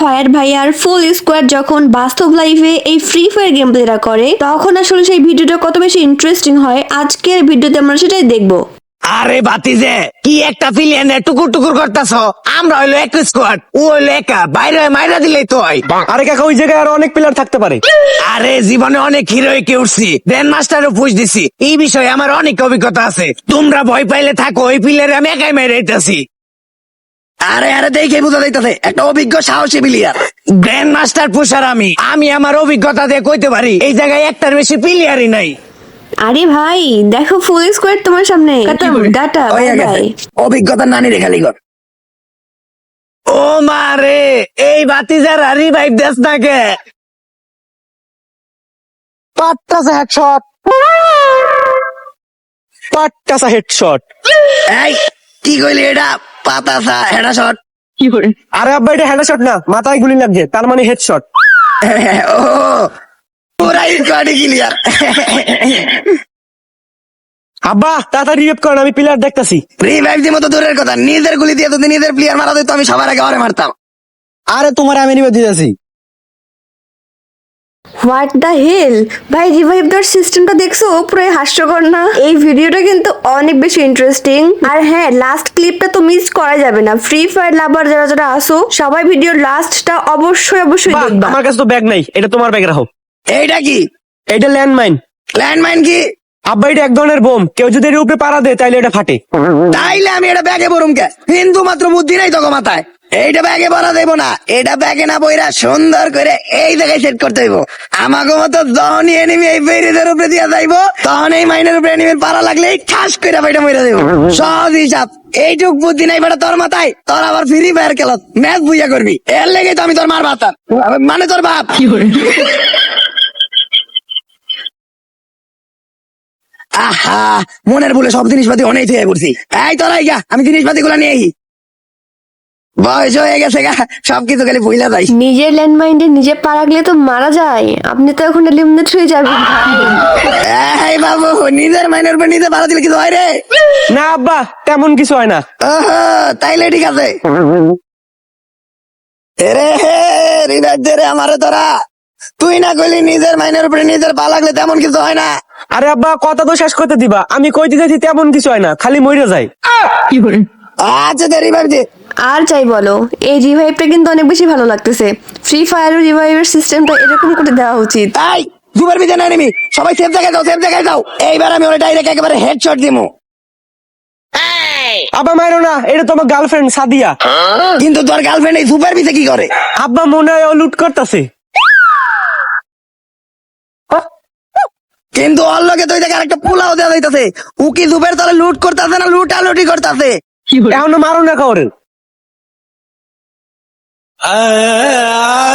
Fire ভাইয়ার ফুল squad যখন বাস্তব লাইফে এই ফ্রি ফায়ার গেম প্লেটা করে তখন আসলে সেই ভিডিওটা কত বেশি ইন্টারেস্টিং হয় আজকের ভিডিওতে আমরা সেটাই দেখব। আরে বাতিজে কি একটা ফিলিয়ানে টুকুর টুকুর করতেছ? আমরা হইল এক স্কোয়াড ও হইল একা বাইরে মাইরা দিলেই তো হয়। আরে কাকা ওই জায়গায় আরও অনেক প্লেয়ার থাকতে পারে। আরে জীবনে অনেক হিরোই কে উঠছি গ্র্যান্ড মাস্টারও পুষ দিছি। এই বিষয়ে আমার অনেক অভিজ্ঞতা আছে। তোমরা ভয় পাইলে থাকো ওই প্লেয়ারে আমি একাই মেরে দিতেছি। আরে আরে দেখে বোঝা যাইতেছে একটা অভিজ্ঞ সাহসী প্লেয়ার গ্র্যান্ড মাস্টার পুষার আমি। আমি আমার অভিজ্ঞতা দিয়ে কইতে পারি এই জায়গায় একটার বেশি প্লেয়ারই নাই। আরে ভাই দেখো ফুল স্কোয়াড তোমার সামনে। ডাটা অভিজ্ঞতা নানি রে খালি কর ও মা রে এই বাতি যারা রিভাইভ দেস না কে? পাট্টাসা হেডশট পাট্টাসা হেডশট এই কি কইলি এটা? পাতাসা হেডা শট আরে আব্বা এটা হেডশট না মাথায় গুলি লাগছে তার মানে হেডশট ও পুরা স্কোয়াডি ক্লিয়ার আব্বা তাড়াতাড়ি করেন আমি প্লেয়ার দেখতাছি। রিভাইভ দিয়ে মতো দূরের কথা নিজের গুলি দিয়ে যদি নিজের প্লেয়ার মারা দিত আমি সবার আগে ওরে মারতাম। আরে তোমার আমি রিয়েপ দিতেছি। হোয়াট দ্য হেল ভাই রিভাইভ দেওয়ার সিস্টেমটা দেখছ? পুরো হাস্যকর না? এই ভিডিওটা কিন্তু অনেক বেশি ইন্টারেস্টিং আর হ্যাঁ লাস্ট ক্লিপটা তো মিস করা যাবে না। ফ্রি ফায়ার লাভার যারা যারা আসো সবাই ভিডিওর লাস্টটা অবশ্যই অবশ্যই দেখবা। আমার কাছে তো ব্যাগ নাই। এটা তোমার ব্যাগ রাখো। এইটা কি? এটা ল্যান্ডমাইন ল্যান্ডমাইন কি? আব্বা এটা এক ধরনের বোম। কেউ যদি এর উপরে পাড়া দেয় তাইলে এটা ফাটে। তাইলে আমি এটা ব্যাগে ভরুম কে? হিন্দু মাত্র বুদ্ধি নাই তোকে মাথায়। এইটা ব্যাগে ভরা দেবো না। এটা ব্যাগে না বইরা সুন্দর করে এই জায়গায় সেট করতে হইব। আমাকে মতো যখনই এনিমি এই বেরিদের উপরে দিয়া যাইবো। তখন এই মাইনের উপরে এনিমির পারা লাগলেই ঠাস করে বাইটা মরে দেবো। সহজ হিসাব। এইটুক বুদ্ধি নাই বেটা তোর মাথায়। তোর আবার ফ্রি ফায়ার খেলত। ম্যাচ বুঝা করবি। এর লেগে তো আমি তোর মার বাতাম মানে তোর বাপ। কি করে আহা মনের বলে সব জিনিসপাতি অনেক থেকে করছি এই তোরাই গা আমি জিনিসপাতি গুলা নিয়ে আই। বয়স হয়ে গেছে গা সবকিছু খালি যাই। নিজের ল্যান্ডমাইন্ডে নিজে পা রাখলে তো মারা যায়। আপনি তো এখন এলিমিনেট হয়ে যাবেন। এই বাবু নিজের মাইনের উপর নিজে দিলে কিছু হয় রে? না আব্বা তেমন কিছু হয় না। তাইলে ঠিক আছে। এরে হে রিবাজ রে আমারে তোরা। তুই না কইলি নিজের মাইনের উপরে নিজের পা লাগলে তেমন কিছু হয় না। আরে আব্বা কথা তো শেষ করতে দিবা। আমি কই দিতেছি তেমন কিছু হয় না খালি মরে যায় আচ্ছা দে রিবাজ দে। আর চাই বলো এই রিভাইভটা কিন্তু অনেক বেশি ভালো লাগতেছে। ফ্রি ফায়ার রিভাইভের সিস্টেমটা এরকম করে দেওয়া উচিত। তাই দুবার নাই নেমি সবাই সেফ জায়গায় যাও সেফ জায়গায় যাও। এইবার আমি ওরা ডাইরেক্ট একেবারে হেডশট দিমু। আব্বা মাইরো না এটা তোমার গার্লফ্রেন্ড সাদিয়া। কিন্তু তোর গার্লফ্রেন্ড এই সুপার বিচে কি করে? আব্বা মনে হয় ও লুট করতেছে। কিন্তু ওর লগে তুই দেখে আরেকটা পোলাও দেওয়া যাইতাছে। ও কি দুপের তলে লুট করতেছে না লুটালুটি করতেছে? এখনও মারো না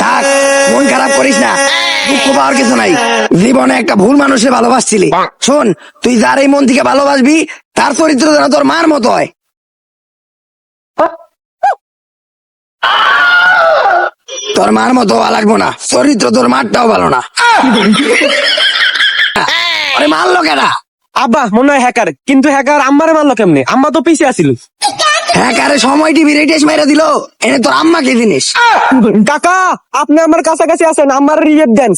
থাক মন খারাপ করিস না। দুঃখ পাওয়ার কিছু নাই। জীবনে একটা ভুল মানুষে ভালোবাসছিলি। শোন তুই যার এই মন থেকে ভালোবাসবি তার চরিত্র যেন তোর মার মতো হয়। তোর মার মতো লাগবো না। চরিত্র তোর মারটাও ভালো না। আরে মারলো কেনা আব্বা মনে হয় হ্যাকার কিন্তু হ্যাকার আম্মারে মারলো কেমনে? আম্মা তো পিছিয়ে আসিল হ্যাঁ কারে সময় টিভি রেটেস মেরে দিল। এনে তোর আম্মা কি জিনিস? কাকা আপনি আমার কাছাকাছি আছেন আমার রিয়েপ দেন।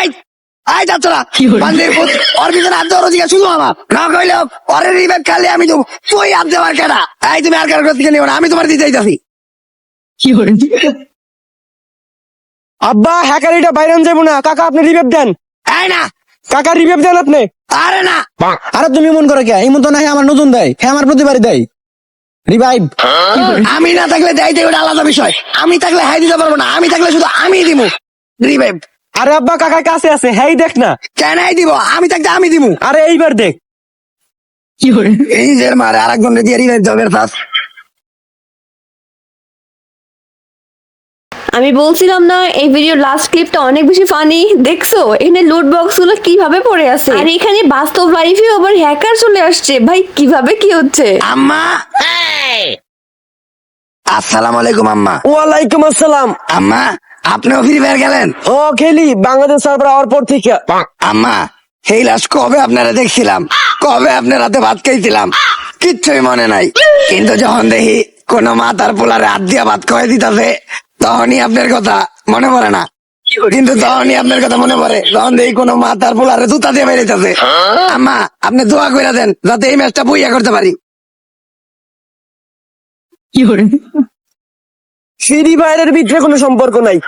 এই আই যাত্রা বান্দির পুত ওর হাত দেওয়ার অধিকার শুধু আমার না কইলে ওর রিবেক খালি আমি দেবো। তুই হাত দেওয়ার কেনা এই তুমি আর কারোর থেকে নিও না আমি তোমার দিতে যাচ্ছি আব্বা হ্যাকার এটা বাইরে যাব না। কাকা আপনি রিবেপ দেন। এই না। কাকা রিবেপ দেন আপনি। আরে না। আরে তুমি মন করে কে? এই মতো নাই আমার নতুন দেয়। হ্যাঁ আমার প্রতিবারই দেয়। রিভাইভ আমি না থাকলে দেয়তে ওটা আলাদা বিষয়। আমি থাকলে হাই দিতে পারব না। আমি থাকলে শুধু আমি দিব। রিভাইভ আরে আব্বা কাকার কাছে আছে। হ্যাঁ দেখ না। কেন দিব? আমি থাকতে আমি দিব আরে এইবার দেখ। এই যে মারে আর একজন দিয়ে রিভাইভ আমি বলছিলাম না এই ভিডিও লাস্ট ক্লিপটা অনেক বেশি ফানি দেখছ? এখানে লুট বক্সগুলো কীভাবে পড়ে আছে? আর এখানে বাস্তব লাইফে আবার হ্যাকার চলে আসছে। ভাই কীভাবে কি হচ্ছে? আম্মা! আসসালামু আলাইকুম আম্মা। ওয়ালাইকুম আসসালাম। আম্মা আপনিও ফ্রি ফায়ার গেলেন ও খেলি। বাংলাদেশ সার্ভার হওয়ার পর থেকে। আম্মা এই লাশ কবে আপনারা দেখছিলাম? কবে আপনার হাতে ভাত খাইছিলাম কিচ্ছুই মনে নাই। কিন্তু যখন দেখি কোন মাতার পোলারে হাত দিয়া ভাত খাওয়াই দিতেছে তখনই আপনার কথা মনে পড়ে না। কিন্তু তখনই আপনার কথা মনে পড়ে তখন দেখি কোন মাতার পোলারে জুতা দিয়ে বেরিয়েছে আম্মা আপনি দোয়া করে দেন যাতে এই ম্যাচটা বইয়া করতে পারি। সিঁড়ি বাইরের ভিতরে কোনো সম্পর্ক নাই।